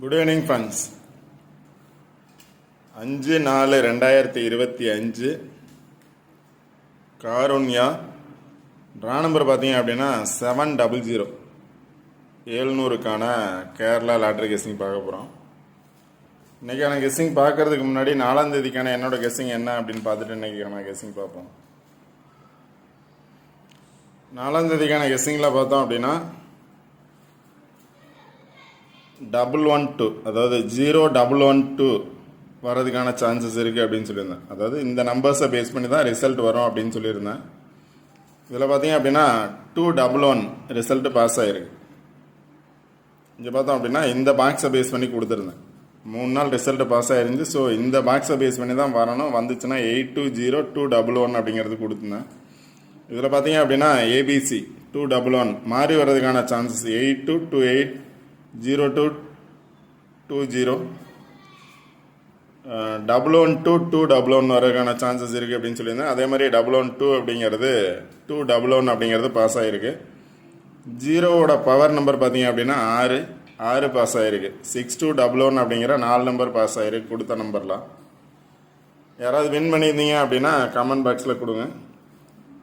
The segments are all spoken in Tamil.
குட் ஈவினிங் ஃப்ரெண்ட்ஸ் அஞ்சு நாலு ரெண்டாயிரத்தி இருபத்தி அஞ்சு. காருண்யா. ட்ரா நம்பர் பார்த்தீங்க அப்படின்னா செவன் டபுள் ஜீரோ ஏழ்நூறுக்கான கேரளா லாட்ரி கெஸ்ஸிங் பார்க்க போகிறோம் இன்றைக்கான கெஸ்ஸிங் பார்க்கறதுக்கு முன்னாடி நாலாம் தேதிக்கான என்னோட கெஸ்ஸிங் என்ன அப்படின்னு பார்த்துட்டு இன்றைக்கான கெஸ்ஸிங் பார்ப்போம். நாலாம் தேதிக்கான கெஸ்ஸிங்கில் பார்த்தோம் அப்படின்னா டபுள் ஒன் டூ அதாவது ஜீரோ டபுள் ஒன் டூ வரதுக்கான சான்சஸ் இருக்குது அப்படின்னு சொல்லியிருந்தேன். அதாவது இந்த நம்பர்ஸை பேஸ் பண்ணி தான் ரிசல்ட் வரும் அப்படின்னு சொல்லியிருந்தேன். இதில் பார்த்தீங்க அப்படின்னா two double one result pass ஆகிருக்கு இங்கே பார்த்தோம் அப்படின்னா இந்த பாக்ஸை பேஸ் பண்ணி கொடுத்துருந்தேன். மூணு நாள் ரிசல்ட்டு பாஸ் ஆகிருந்து ஸோ இந்த பாக்ஸை பேஸ் பண்ணி தான் வரணும். வந்துச்சுன்னா eight two zero two double one அப்படிங்கிறது கொடுத்துருந்தேன். இதில் பார்த்தீங்க அப்படின்னா ஏபிசி டூ டபுள் ஒன் மாறி வர்றதுக்கான chances eight two two eight zero two two zero. Double one two two double one வரதுக்கான சான்சஸ் இருக்குது அப்படின்னு சொல்லியிருந்தேன். அதே மாதிரி டபுள் ஒன் டூ அப்படிங்கிறது டூ டபுள் ஒன் அப்படிங்கிறது பாஸ் ஆகிருக்கு ஜீரோவோட பவர் நம்பர் பார்த்தீங்க அப்படின்னா ஆறு. ஆறு பாஸ் ஆகிருக்கு சிக்ஸ் டூ டபுள் ஒன் அப்படிங்கிற நாலு நம்பர் பாஸ் ஆகிருக்கு கொடுத்த நம்பர்லாம் யாராவது வின் பண்ணியிருந்தீங்க அப்படின்னா கமெண்ட் பாக்ஸில் கொடுங்க.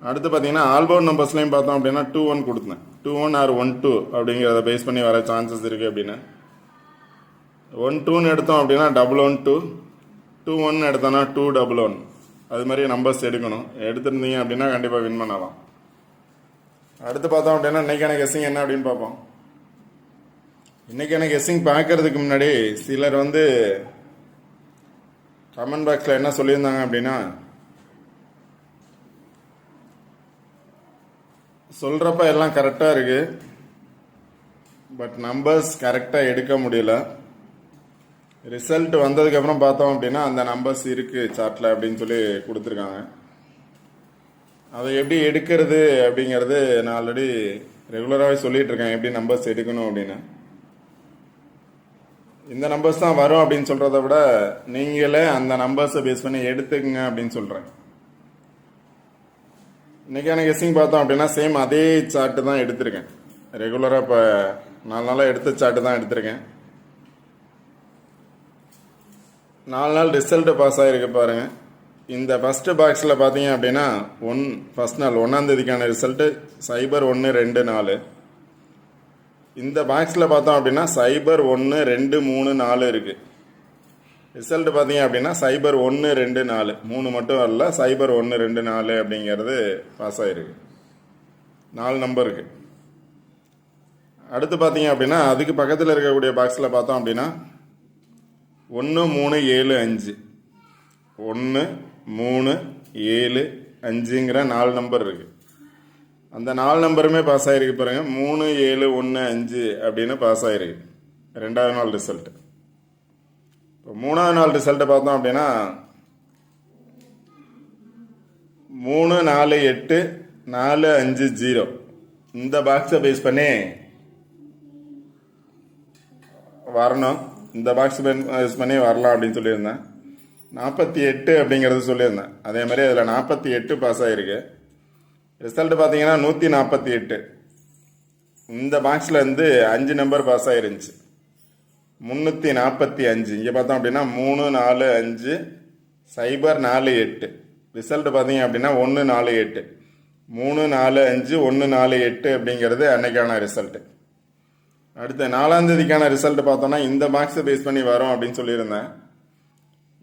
அடுத்து பார்த்தீங்கன்னா ஆல்பவுட் நம்பர்ஸ்லையும் பார்த்தோம் அப்படின்னா டூ ஒன் கொடுத்தேன். Two one or one two அப்படிங்கிறத பேஸ் பண்ணி வர சான்சஸ் இருக்குது அப்படின்னு. ஒன் டூன்னு எடுத்தோம் அப்படின்னா double one two two one எடுத்தோன்னா டூ டபுள் ஒன் அது மாதிரி நம்பர்ஸ் எடுக்கணும். எடுத்திருந்தீங்க அப்படின்னா கண்டிப்பாக வின் பண்ணலாம். அடுத்து பார்த்தோம் அப்படின்னா இன்றைக்கான கெஸ்ஸிங் என்ன அப்படின்னு பார்ப்போம். இன்றைக்கான கெஸ்ஸிங் பார்க்கறதுக்கு முன்னாடி சிலர் வந்து கமெண்ட் பாக்ஸில் என்ன சொல்லியிருந்தாங்க அப்படின்னா சொல்கிறப்ப எல்லாம் கரெக்டாக இருக்குது பட் நம்பர்ஸ் கரெக்டாக எடுக்க முடியல. ரிசல்ட் வந்ததுக்கப்புறம் பார்த்தோம் அப்படின்னா அந்த நம்பர்ஸ் இருக்குது சார்ட்டில் அப்படின்னு சொல்லி கொடுத்துருக்காங்க. அதை எப்படி எடுக்கிறது அப்படிங்கிறது நான் ஆல்ரெடி ரெகுலராகவே சொல்லிகிட்ருக்கேன் இருக்கேன். எப்படி நம்பர்ஸ் எடுக்கணும் அப்படின்னு. இந்த நம்பர்ஸ் தான் வரும் அப்படின்னு சொல்கிறத விட நீங்களே அந்த நம்பர்ஸை பேஸ் பண்ணி எடுத்துக்கங்க அப்படின்னு சொல்கிறேன் இன்னைக்கான கெஸ்ஸிங் பார்த்தோம் அப்படின்னா சேம் அதே சார்ட்டு தான் எடுத்திருக்கேன். ரெகுலராக இப்போ நாலு நாளாக எடுத்த சார்ட்டு தான் எடுத்திருக்கேன். நாலு நாள் ரிசல்ட்டு பாஸ் ஆகிருக்கு பாருங்க. இந்த ஃபஸ்ட்டு பாக்ஸில் பார்த்தீங்க அப்படின்னா ஒன் ஃபஸ்ட் நாள் ஒன்றாந்தேதிக்கான ரிசல்ட்டு சைபர் ஒன்று ரெண்டு நாலு. இந்த பாக்ஸில் பார்த்தோம் அப்படின்னா சைபர் ஒன்று ரெண்டு மூணு நாலு இருக்குது ரிசல்ட் பார்த்தீங்க அப்படின்னா சைபர் ஒன்று ரெண்டு நாலு. மூணு மட்டும் வரல சைபர் ஒன்று ரெண்டு நாலு அப்படிங்கிறது பாஸ் ஆகிருக்கு நாலு நம்பருக்கு அடுத்து பார்த்தீங்க அப்படின்னா அதுக்கு பக்கத்தில் இருக்கக்கூடிய பாக்ஸில் பார்த்தோம் அப்படின்னா ஒன்று மூணு ஏழு அஞ்சு. ஒன்று மூணு ஏழு அஞ்சுங்கிற நாலு நம்பர் இருக்குது அந்த நாலு நம்பருமே பாஸ் ஆகிருக்கு பாருங்கள் மூணு ஏழு ஒன்று அஞ்சு அப்படின்னு பாஸ் ஆகிருக்கு ரெண்டாவது நாள் ரிசல்ட்டு மூணாவது நாள் ரிசல்ட்டை பார்த்தோம் அப்படின்னா மூணு நாலு எட்டு நாலு அஞ்சு ஜீரோ இந்த பாக்ஸை பேஸ் பண்ணி வரணும். இந்த பாக்ஸ் பேஸ் பண்ணி வரலாம் அப்படின்னு சொல்லியிருந்தேன். நாற்பத்தி எட்டு அப்படிங்கிறது சொல்லியிருந்தேன். அதே மாதிரி அதில் நாற்பத்தி எட்டு பாஸ் ஆகிருக்கு ரிசல்ட் பார்த்தீங்கன்னா நூற்றி நாற்பத்தி எட்டு. இந்த பாக்ஸில் இருந்து அஞ்சு நம்பர் பாஸ் ஆகிருந்துச்சு முந்நூற்றி நாற்பத்தி அஞ்சு. இங்கே பார்த்தோம் அப்படின்னா மூணு நாலு அஞ்சு சைபர் நாலு எட்டு. ரிசல்ட் பார்த்தீங்க அப்படின்னா ஒன்று நாலு எட்டு. மூணு நாலு அஞ்சு ஒன்று நாலு எட்டு அப்படிங்கிறது அன்னைக்கான ரிசல்ட்டு அடுத்து நாலாந்தேதிக்கான ரிசல்ட் பார்த்தோன்னா இந்த மார்க்ஸை பேஸ் பண்ணி வரும் அப்படின்னு சொல்லியிருந்தேன்.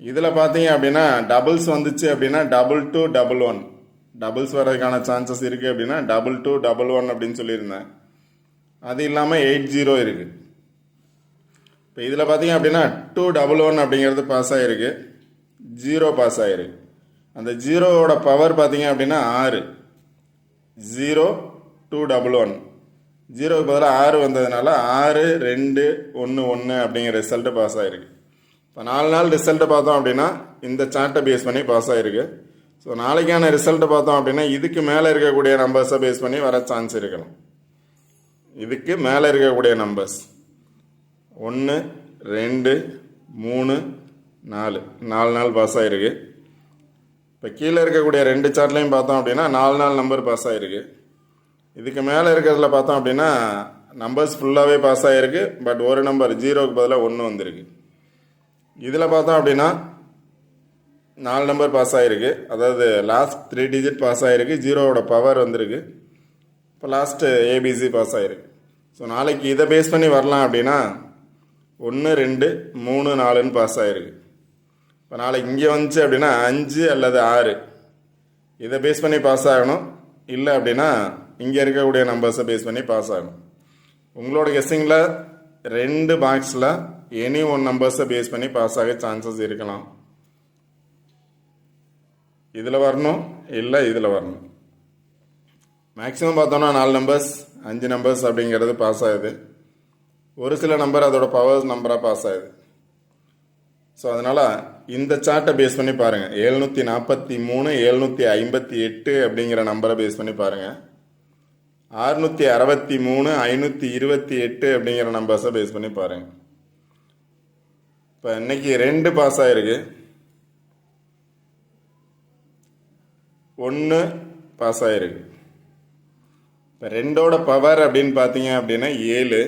இதில் பார்த்தீங்க அப்படின்னா டபுள்ஸ் வந்துச்சு அப்படின்னா double two double one. Doubles வர்றதுக்கான சான்சஸ் இருக்குது அப்படின்னா டபுள் டூ டபுள் ஒன் அப்படின்னு சொல்லியிருந்தேன். அது இல்லாமல் எயிட் ஜீரோ இருக்குது இப்போ இதில் பார்த்தீங்க அப்படின்னா டூ டபுள் ஒன் அப்படிங்கிறது பாஸ் ஆகிருக்கு ஜீரோ பாஸ் ஆகிருக்கு அந்த ஜீரோவோட பவர் பார்த்தீங்க அப்படின்னா ஆறு. ஜீரோ டூ டபுள் ஒன் ஜீரோவுக்கு பதிலாக ஆறு வந்ததுனால ஆறு ரெண்டு ஒன்று ஒன்று அப்படிங்கிற ரிசல்ட்டு பாஸ் ஆகிருக்கு இப்போ நாலு நாள் ரிசல்ட்டை பார்த்தோம் அப்படின்னா இந்த சார்ட்டை பேஸ் பண்ணி பாஸ் ஆகிருக்கு ஸோ நாளைக்கான ரிசல்ட்டை பார்த்தோம் அப்படின்னா இதுக்கு மேலே இருக்கக்கூடிய நம்பர்ஸை பேஸ் பண்ணி வர சான்ஸ் இருக்கலாம். இதுக்கு மேலே இருக்கக்கூடிய நம்பர்ஸ் ஒன்று ரெண்டு மூணு நாலு. நாலு நாள் பாஸ் ஆகிருக்கு இப்போ கீழே இருக்கக்கூடிய ரெண்டு சார்ட்லையும் பார்த்தோம் அப்படின்னா நாலு நாள் நம்பர் பாஸ் ஆகிருக்கு இதுக்கு மேலே இருக்கிறதுல பார்த்தோம் அப்படின்னா நம்பர்ஸ் ஃபுல்லாகவே பாஸ் ஆகிருக்கு பட் ஒரு நம்பர் ஜீரோக்கு பதிலாக ஒன்று வந்திருக்கு. இதில் பார்த்தோம் அப்படின்னா நாலு நம்பர் பாஸ் ஆகிருக்கு அதாவது லாஸ்ட் த்ரீ டிஜிட் பாஸ் ஆகிருக்கு ஜீரோவோட பவர் வந்திருக்கு. இப்போ லாஸ்ட்டு ஏபிசி பாஸ் ஆகிருக்கு ஸோ நாளைக்கு இதை பேஸ் பண்ணி வரலாம் அப்படின்னா ஒன்று ரெண்டு மூணு நாலுன்னு பாஸ் ஆகிருக்கு இப்போ நாளைக்கு இங்கே வந்துச்சு அப்படின்னா அஞ்சு அல்லது ஆறு. இதை பேஸ் பண்ணி பாஸ் ஆகணும். இல்லை அப்படின்னா இங்கே இருக்கக்கூடிய நம்பர்ஸை பேஸ் பண்ணி பாஸ் ஆகணும். உங்களோட கெஸ்ஸிங்கில் ரெண்டு பாக்ஸில் எனி ஒன் நம்பர்ஸை பேஸ் பண்ணி பாஸ் ஆக சான்சஸ் இருக்கலாம். இதில் வரணும் இல்லை இதில் வரணும். மேக்ஸிமம் பார்த்தோன்னா நாலு நம்பர்ஸ் அஞ்சு நம்பர்ஸ் அப்படிங்கிறது பாஸ் ஆகுது. ஒரு சில நம்பர் அதோட பவர்ஸ் நம்பராக பாஸ் ஆகுது. ஸோ அதனால் இந்த சார்ட்டை பேஸ் பண்ணி பாருங்கள் எழுநூற்றி நாற்பத்தி மூணு எழுநூற்றி ஐம்பத்தி எட்டு அப்படிங்கிற நம்பரை பேஸ் பண்ணி பாருங்கள் ஆறுநூற்றி அறுபத்தி மூணு ஐநூற்றி இருபத்தி எட்டு அப்படிங்கிற நம்பர்ஸை பேஸ் பண்ணி பாருங்கள் இப்போ இன்னைக்கு ரெண்டு பாஸ் ஆகிருக்கு ஒன்று பாஸ் ஆகிருக்கு இப்போ ரெண்டோட பவர் அப்படின்னு பார்த்தீங்க அப்படின்னா ஏழு.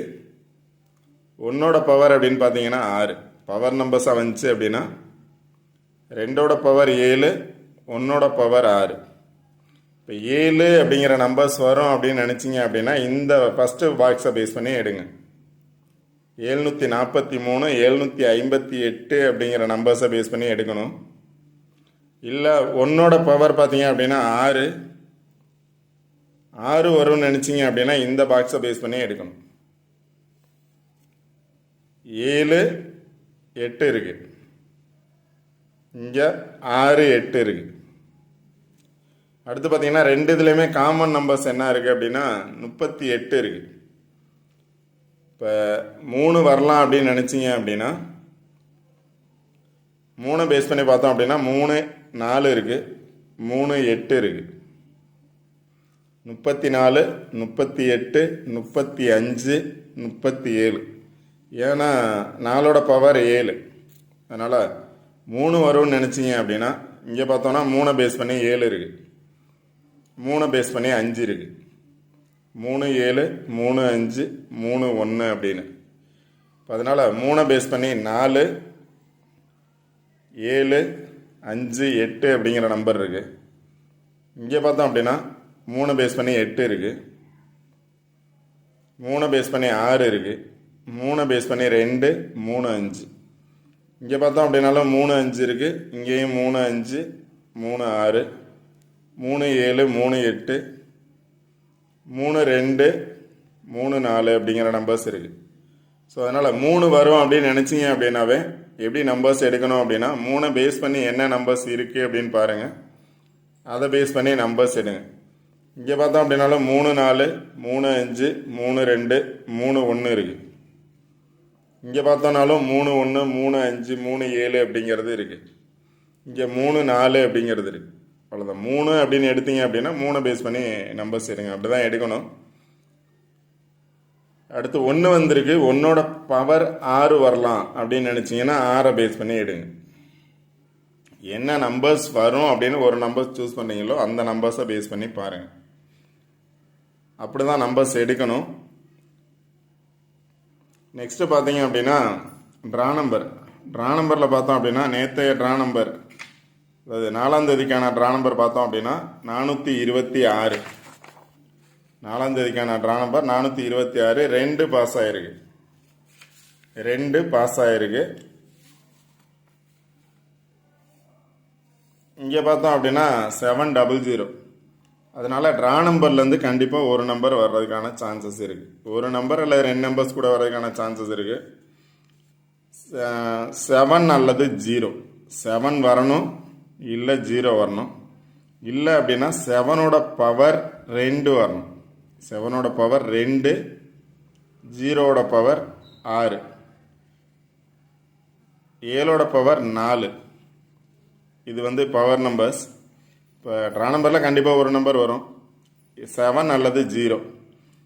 ஒன்னோட பவர் அப்படின்னு பார்த்தீங்கன்னா ஆறு. பவர் நம்பர்ஸாக வந்துச்சு அப்படின்னா ரெண்டோட பவர் ஏழு ஒன்னோட பவர் ஆறு. இப்போ ஏழு அப்படிங்கிற நம்பர்ஸ் வரும் அப்படின்னு நினச்சிங்க அப்படின்னா இந்த ஃபஸ்ட்டு பாக்ஸை பேஸ் பண்ணி எடுங்க. ஏழ்நூற்றி நாற்பத்தி மூணு எழுநூற்றி ஐம்பத்தி எட்டு அப்படிங்கிற நம்பர்ஸை பேஸ் பண்ணி எடுக்கணும். இல்லை ஒன்னோட பவர் பார்த்தீங்க அப்படின்னா ஆறு. ஆறு வரும்னு நினச்சிங்க அப்படின்னா இந்த பாக்ஸை பேஸ் பண்ணி எடுக்கணும். ஏழு எட்டு இருக்கு. இங்கே ஆறு எட்டு இருக்கு. அடுத்து பார்த்தீங்கன்னா ரெண்டு இதுலேயுமே காமன் நம்பர்ஸ் என்ன இருக்குது அப்படின்னா முப்பத்தி எட்டு இருக்கு. இப்போ மூணு வரலாம் அப்படின்னு நினச்சிங்க அப்படின்னா மூணு பேஸ் பண்ணி பார்த்தோம் அப்படின்னா மூணு நாலு இருக்குது மூணு எட்டு இருக்குது முப்பத்தி நாலு முப்பத்தி எட்டு முப்பத்தி அஞ்சு முப்பத்தி ஏழு. ஏன்னா நாலோட பவர் ஏழு. அதனால் மூணு வரும்னு நினச்சிங்க அப்படின்னா இங்கே பார்த்தோன்னா மூணை பேஸ் பண்ணி ஏழு இருக்குது மூணை பேஸ் பண்ணி அஞ்சு இருக்குது மூணு ஏழு மூணு அஞ்சு மூணு ஒன்று அப்படின்னு. அதனால் மூணை பேஸ் பண்ணி நாலு ஏழு அஞ்சு எட்டு அப்படிங்கிற நம்பர் இருக்குது இங்கே பார்த்தோம் அப்படின்னா மூணு பேஸ் பண்ணி எட்டு இருக்குது மூணு பேஸ் பண்ணி ஆறு இருக்குது மூணை பேஸ் பண்ணி ரெண்டு மூணு அஞ்சு. இங்கே பார்த்தோம் அப்படின்னாலும் மூணு அஞ்சு இருக்குது இங்கேயும் மூணு அஞ்சு மூணு ஆறு மூணு ஏழு மூணு எட்டு மூணு ரெண்டு மூணு நாலு அப்படிங்கிற நம்பர்ஸ் இருக்குது ஸோ அதனால் மூணு வரும் அப்படின்னு நினச்சிங்க அப்படின்னாவே எப்படி நம்பர்ஸ் எடுக்கணும் அப்படின்னா மூணை பேஸ் பண்ணி என்ன நம்பர்ஸ் இருக்குது அப்படின்னு பாருங்கள் அதை பேஸ் பண்ணி நம்பர்ஸ் எடுங்க. இங்கே பார்த்தோம் அப்படின்னாலும் மூணு நாலு மூணு அஞ்சு மூணு ரெண்டு மூணு ஒன்று இருக்குது இங்கே பார்த்தோம்னாலும் மூணு ஒன்று மூணு அஞ்சு மூணு ஏழு அப்படிங்கிறது இருக்குது இங்கே மூணு நாலு அப்படிங்கிறது இருக்குது அவ்வளோதான் மூணு அப்படின்னு எடுத்தீங்க அப்படின்னா மூணை பேஸ் பண்ணி நம்பர்ஸ் எடுங்க. அப்படி தான் எடுக்கணும். அடுத்து ஒன்று வந்திருக்கு. ஒன்னோட பவர் ஆறு வரலாம் அப்படின்னு நினச்சிங்கன்னா ஆறை பேஸ் பண்ணி எடுங்க. என்ன நம்பர்ஸ் வரும் அப்படின்னு ஒரு நம்பர்ஸ் சூஸ் பண்ணீங்களோ அந்த நம்பர்ஸை பேஸ் பண்ணி பாருங்கள் அப்படி தான் நம்பர்ஸ் எடுக்கணும். நெக்ஸ்ட்டு பார்த்தீங்க அப்படின்னா ட்ரா நம்பர் ட்ரா நம்பரில் பார்த்தோம் அப்படின்னா நேற்றைய ட்ரா நம்பர் அதாவது நாலாம் தேதிக்கான ட்ரா நம்பர் பார்த்தோம் அப்படின்னா நானூற்றி இருபத்தி ஆறு. நாலாம் தேதிக்கான ட்ரா நம்பர் நானூற்றி இருபத்தி ஆறு. ரெண்டு பாஸ் ஆகிருக்கு ரெண்டு பாஸ் ஆகிருக்கு இங்கே பார்த்தோம் அப்படின்னா செவன் டபுள் ஜீரோ அதனால் ட்ரா நம்பர்லேருந்து கண்டிப்பாக ஒரு நம்பர் வர்றதுக்கான சான்சஸ் இருக்குது ஒரு நம்பர் அல்லது ரெண்டு நம்பர்ஸ் கூட வர்றதுக்கான சான்சஸ் இருக்குது செவன் அல்லது ஜீரோ செவன் வரணும் இல்லை ஜீரோ வரணும். இல்லை அப்படின்னா செவனோட பவர் ரெண்டு வரணும். செவனோட பவர் ரெண்டு ஜீரோவோட பவர் ஆறு. ஏழோட பவர் நாலு. இது வந்து பவர் நம்பர்ஸ் இப்போ ட்ரா நம்பரில் கண்டிப்பாக ஒரு நம்பர் வரும். செவன் அல்லது ஜீரோ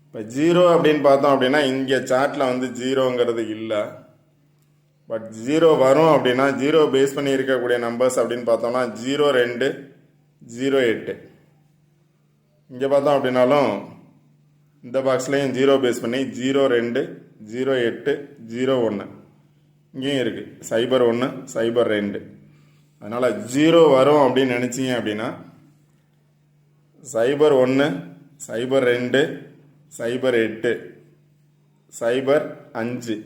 இப்போ ஜீரோ அப்படின்னு பார்த்தோம் அப்படின்னா இங்கே சார்ட்டில் வந்து ஜீரோங்கிறது இல்லை. பட் ஜீரோ வரும் அப்படின்னா ஜீரோ பேஸ் பண்ணி இருக்கக்கூடிய நம்பர்ஸ் அப்படின்னு பார்த்தோம்னா ஜீரோ ரெண்டு ஜீரோ எட்டு. இங்கே பார்த்தோம் அப்படின்னாலும் இந்த பாக்ஸ்லேயும் ஜீரோ பேஸ் பண்ணி ஜீரோ ரெண்டு ஜீரோ எட்டு ஜீரோ ஒன்று இங்கேயும் இருக்குது சைபர் ஒன்று சைபர் ரெண்டு. அதனால் ஜீரோ வரும் அப்படின்னு நினச்சிங்க அப்படின்னா சைபர் ஒன்று சைபர் ரெண்டு சைபர் எட்டு சைபர் அஞ்சு.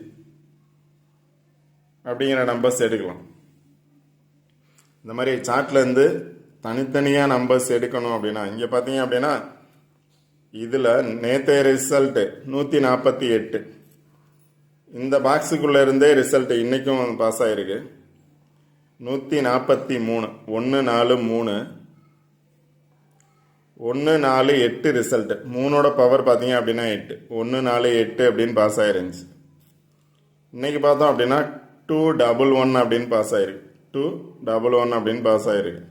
அப்படிங்கிற நம்பர்ஸ் எடுக்கலாம். இந்த மாதிரி சார்ட்லேருந்து தனித்தனியாக நம்பர்ஸ் எடுக்கணும் அப்படின்னா இங்கே பார்த்தீங்க அப்படின்னா இதில் நேற்றைய ரிசல்ட்டு நூற்றி நாற்பத்தி எட்டு. இந்த பாக்ஸுக்குள்ளே இருந்தே ரிசல்ட்டு இன்றைக்கும் பாஸ் ஆகிருக்கு நூற்றி நாற்பத்தி மூணு ஒன்று நாலு மூணு ஒன்று நாலு எட்டு ரிசல்ட்டு மூணோட பவர் பார்த்தீங்க அப்படின்னா எட்டு. ஒன்று நாலு எட்டு அப்படின்னு பாஸ் ஆயிருந்துச்சு. இன்றைக்கி பார்த்தோம் அப்படின்னா டூ டபுள் ஒன் அப்படின்னு பாஸ் ஆயிருக்கு. டூ டபுள் ஒன் அப்படின்னு பாஸ் ஆயிருக்கு.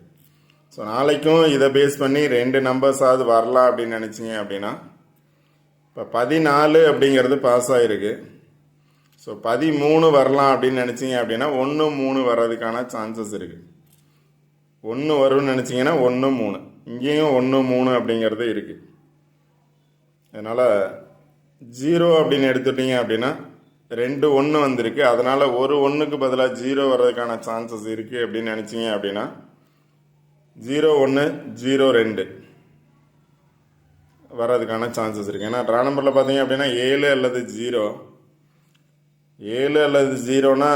ஸோ நாளைக்கும் இதை பேஸ் பண்ணி ரெண்டு நம்பர்ஸாவது வரலாம் அப்படின்னு நினச்சிங்க அப்படின்னா இப்போ பதினாலு அப்படிங்கிறது பாஸ் ஆயிருக்கு. ஸோ பதிமூணு வரலாம் அப்படின்னு நினச்சிங்க அப்படின்னா ஒன்று மூணு வர்றதுக்கான சான்சஸ் இருக்குது ஒன்று வரும்னு நினச்சிங்கன்னா ஒன்று மூணு. இங்கேயும் ஒன்று மூணு அப்படிங்கிறது இருக்குது அதனால் ஜீரோ அப்படின்னு எடுத்துட்டீங்க அப்படின்னா ரெண்டு ஒன்று வந்திருக்கு. அதனால் ஒரு ஒன்றுக்கு பதிலாக ஜீரோ வர்றதுக்கான சான்சஸ் இருக்குது அப்படின்னு நினச்சிங்க அப்படின்னா ஜீரோ ஒன்று ஜீரோ ரெண்டு வர்றதுக்கான சான்சஸ் இருக்குது ஏன்னா ட்ரா நம்பரில் பார்த்தீங்க அப்படின்னா ஏழு அல்லது ஜீரோ. ஏழு அல்லது ஜீரோனா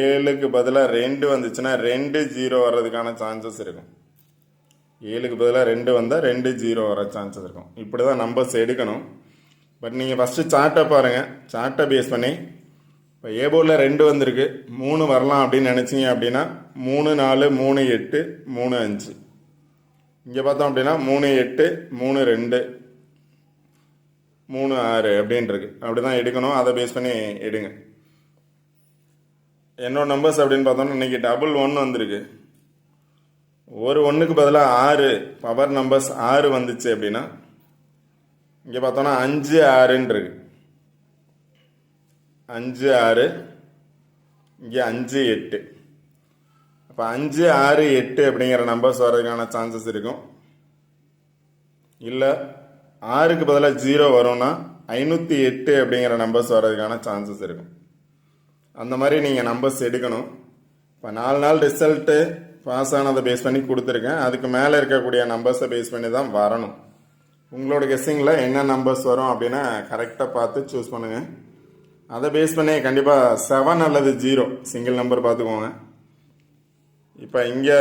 ஏழுக்கு பதிலாக ரெண்டு வந்துச்சுன்னா ரெண்டு ஜீரோ வர்றதுக்கான சான்சஸ் இருக்கும். ஏழுக்கு பதிலாக ரெண்டு வந்தால் ரெண்டு ஜீரோ வர சான்சஸ் இருக்கும். இப்படி தான் நம்பர்ஸ் எடுக்கணும் பட் நீங்கள் ஃபஸ்ட்டு சார்ட்டை பாருங்கள் சார்ட்டை பேஸ் பண்ணி இப்போ ஏ போர்டில் ரெண்டு வந்திருக்கு. மூணு வரலாம் அப்படின்னு நினச்சிங்க அப்படின்னா மூணு நாலு மூணு எட்டு மூணு அஞ்சு. இங்கே பார்த்தோம் அப்படின்னா மூணு எட்டு மூணு ரெண்டு மூணு ஆறு அப்படின்னு அப்படி தான் எடுக்கணும். அதை பேஸ் பண்ணி எடுங்க. என்னோட நம்பர்ஸ் அப்படின்னு பார்த்தோம்னா இன்னைக்கு டபுள் ஒன் வந்திருக்கு. ஒரு ஒன்றுக்கு பதிலாக ஆறு பவர் நம்பர்ஸ் ஆறு வந்துச்சு அப்படின்னா இங்கே பார்த்தோன்னா அஞ்சு ஆறுன்னு இருக்கு அஞ்சு ஆறு இங்கே அஞ்சு எட்டு. அப்போ அஞ்சு ஆறு எட்டு அப்படிங்கிற நம்பர்ஸ் வர்றதுக்கான சான்சஸ் இருக்கும். இல்லை ஆறுக்கு பதிலாக ஜீரோ வரும்னா ஐநூற்றி எட்டு அப்படிங்கிற நம்பர்ஸ் வர்றதுக்கான சான்சஸ் இருக்கும். அந்த மாதிரி நீங்கள் நம்பர்ஸ் எடுக்கணும். இப்போ நாலு நாள் ரிசல்ட்டு பாஸ் ஆனதை பேஸ் பண்ணி கொடுத்துருக்கேன். அதுக்கு மேலே இருக்கக்கூடிய நம்பர்ஸை பேஸ் பண்ணி தான் வரணும். உங்களோட கெஸ்ஸிங்கில் என்ன நம்பர்ஸ் வரும் அப்படின்னா கரெக்டாக பார்த்து சூஸ் பண்ணுங்கள் அதை பேஸ் பண்ணி கண்டிப்பாக செவன் அல்லது ஜீரோ சிங்கிள் நம்பர் பார்த்துக்கோங்க. இப்போ இங்கே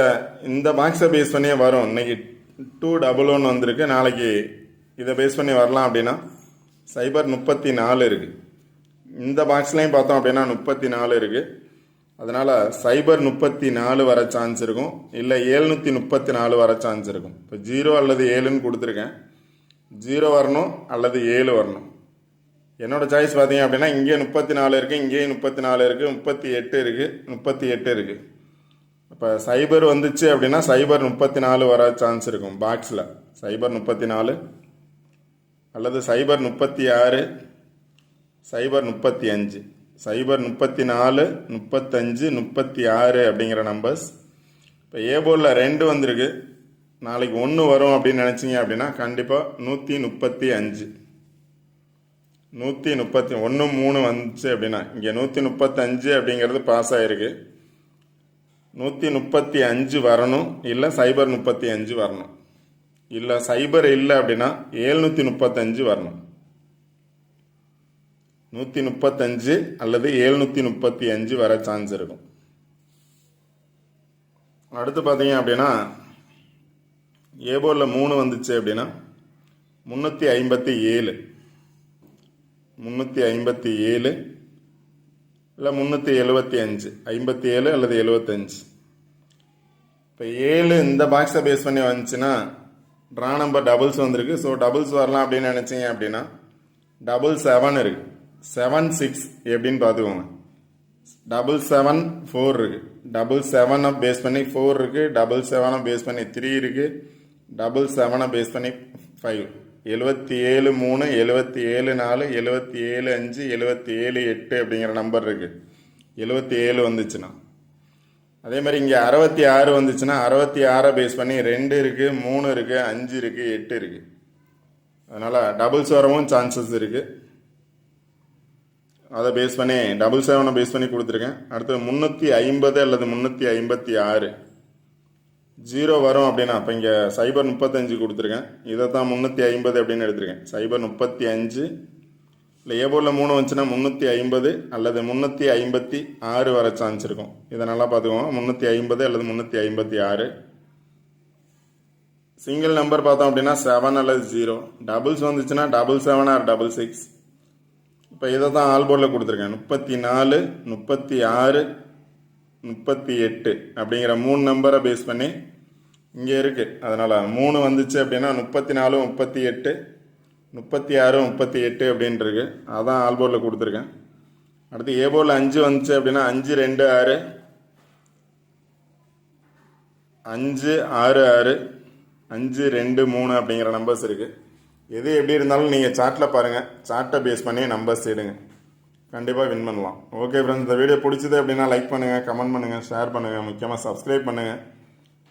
இந்த பாக்ஸை பேஸ் பண்ணியே வரும். இன்னைக்கு டூ டபுள் ஒன் வந்திருக்கு. நாளைக்கு இதை பேஸ் பண்ணி வரலாம் அப்படின்னா சைபர் முப்பத்தி நாலு இருக்குது இந்த பாக்ஸ்லேயும் பார்த்தோம் அப்படின்னா முப்பத்தி நாலு இருக்குது அதனால் சைபர் முப்பத்தி நாலு வர சான்ஸ் இருக்கும். இல்லை ஏழ்நூற்றி முப்பத்தி நாலு வர சான்ஸ் இருக்கும். இப்போ ஜீரோ அல்லது ஏழுன்னு கொடுத்துருக்கேன். ஜீரோ வரணும் அல்லது ஏழு வரணும். என்னோட சாய்ஸ் பார்த்தீங்க அப்படின்னா இங்கே முப்பத்தி நாலு இருக்குது இங்கேயும் முப்பத்தி நாலு இருக்குது முப்பத்தி எட்டு இருக்குது முப்பத்தி எட்டு இருக்குது இப்போ சைபர் வந்துச்சு அப்படின்னா சைபர் முப்பத்தி நாலு வர சான்ஸ் இருக்கும் பாக்ஸில் சைபர் முப்பத்தி நாலு அல்லது சைபர் முப்பத்தி ஆறு சைபர் முப்பத்தி அஞ்சு. சைபர் முப்பத்தி நாலு முப்பத்தஞ்சு முப்பத்தி ஆறு அப்படிங்கிற நம்பர்ஸ் இப்போ ஏ போர்டில் ரெண்டு வந்திருக்கு. நாளைக்கு ஒன்று வரும் அப்படின்னு நினச்சிங்க அப்படின்னா கண்டிப்பாக நூற்றி முப்பத்தி அஞ்சு. நூற்றி முப்பத்தி ஒன்று மூணு வந்துச்சு அப்படின்னா இங்கே நூற்றி முப்பத்தஞ்சு அப்படிங்கிறது பாஸ் ஆகிருக்கு நூற்றி முப்பத்தி அஞ்சு வரணும் இல்லை சைபர் முப்பத்தி அஞ்சு வரணும். இல்லை சைபர் இல்லை அப்படின்னா ஏழ்நூற்றி முப்பத்தஞ்சு வரணும். நூற்றி முப்பத்தஞ்சு அல்லது ஏழ்நூற்றி முப்பத்தி அஞ்சு வர சான்ஸ் இருக்கும். அடுத்து பார்த்தீங்க அப்படின்னா ஏ போர்டில் மூணு வந்துச்சு அப்படின்னா முந்நூற்றி ஐம்பத்தி ஏழு. முந்நூற்றி ஐம்பத்தி ஏழு இல்லை முந்நூற்றி எழுபத்தி அஞ்சு. ஐம்பத்தி ஏழு அல்லது எழுபத்தஞ்சு இப்போ ஏழு இந்த பாக்ஸை பேஸ் பண்ணி வந்துச்சுன்னா ட்ரா நம்பர் டபுள்ஸ் வந்திருக்கு. ஸோ டபுள்ஸ் வரலாம் அப்படின்னு நினச்சிங்க அப்படின்னா டபுள் செவன் இருக்குது செவன் சிக்ஸ் எப்படின்னு பார்த்துக்கோங்க. டபுள் செவன் ஃபோர் இருக்குது டபுள் செவனை பேஸ் பண்ணி ஃபோர் இருக்குது டபுள் செவனை பேஸ் பண்ணி த்ரீ இருக்குது டபுள் செவனை பேஸ் பண்ணி ஃபைவ் எழுபத்தி ஏழு மூணு எழுபத்தி ஏழு நாலு எழுபத்தி ஏழு அஞ்சு எழுபத்தி ஏழு எட்டு அப்படிங்கிற நம்பர் இருக்குது எழுபத்தி ஏழு வந்துச்சுன்னா. அதே மாதிரி இங்கே அறுபத்தி ஆறு வந்துச்சுன்னா அறுபத்தி ஆறை பேஸ் பண்ணி ரெண்டு இருக்குது மூணு இருக்குது அஞ்சு இருக்குது எட்டு இருக்குது அதனால் டபுள்ஸ் வரவும் சான்சஸ் இருக்குது அதை பேஸ் பண்ணி டபுள் செவனை பேஸ் பண்ணி கொடுத்துருக்கேன். அடுத்து முந்நூற்றி ஐம்பது அல்லது முந்நூற்றி ஐம்பத்தி ஆறு. ஜீரோ வரும் அப்படின்னா அப்போ இங்கே சைபர் முப்பத்தஞ்சு கொடுத்துருக்கேன். இதை தான் முந்நூற்றி ஐம்பது அப்படின்னு எடுத்திருக்கேன். சைபர் முப்பத்தி அஞ்சு இல்லை ஏபோலில் மூணு வந்துச்சுன்னா முந்நூற்றி ஐம்பது அல்லது முந்நூற்றி ஐம்பத்தி ஆறு வர சான்ஸ் இருக்கும். இதை நல்லா பார்த்துக்கோங்க. முந்நூற்றி ஐம்பது அல்லது முந்நூற்றி ஐம்பத்தி ஆறு. சிங்கிள் நம்பர் பார்த்தோம் அப்படின்னா செவன் அல்லது ஜீரோ டபுள்ஸ் வந்துச்சுன்னா double seven or double six இப்போ இதை தான் ஆல்போர்டில் கொடுத்துருக்கேன். முப்பத்தி நாலு முப்பத்தி ஆறு முப்பத்தி எட்டு அப்படிங்கிற மூணு நம்பரை பேஸ் பண்ணி இங்கே இருக்குது அதனால் மூணு வந்துச்சு அப்படின்னா முப்பத்தி நாலு முப்பத்தி எட்டு முப்பத்தி ஆறு முப்பத்தி எட்டு அப்படின்னு அதான் ஆல்போர்டில் கொடுத்துருக்கேன். அடுத்து ஏ போர்டில் அஞ்சு வந்துச்சு அப்படின்னா அஞ்சு ரெண்டு ஆறு அஞ்சு ஆறு ஆறு அஞ்சு ரெண்டு மூணு அப்படிங்கிற நம்பர்ஸ் இருக்குது எது எப்படி இருந்தாலும் நீங்கள் சார்ட்டில் பாருங்கள் சார்ட்டை பேஸ் பண்ணி நம்பர்ஸ் எடுங்க கண்டிப்பாக வின் பண்ணலாம். ஓகே ஃப்ரெண்ட்ஸ் இந்த வீடியோ பிடிச்சது அப்படின்னா லைக் பண்ணுங்கள் கமெண்ட் பண்ணுங்கள் ஷேர் பண்ணுங்கள் முக்கியமாக சப்ஸ்கிரைப் பண்ணுங்கள்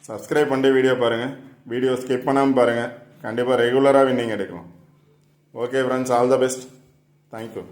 சப்ஸ்கிரைப் பண்ணிட்டு வீடியோ பாருங்கள் வீடியோ ஸ்கிப் பண்ணாமல் பாருங்கள் கண்டிப்பாக ரெகுலராக வின்னிங் எடுக்கலாம். Okay friends all the best thank you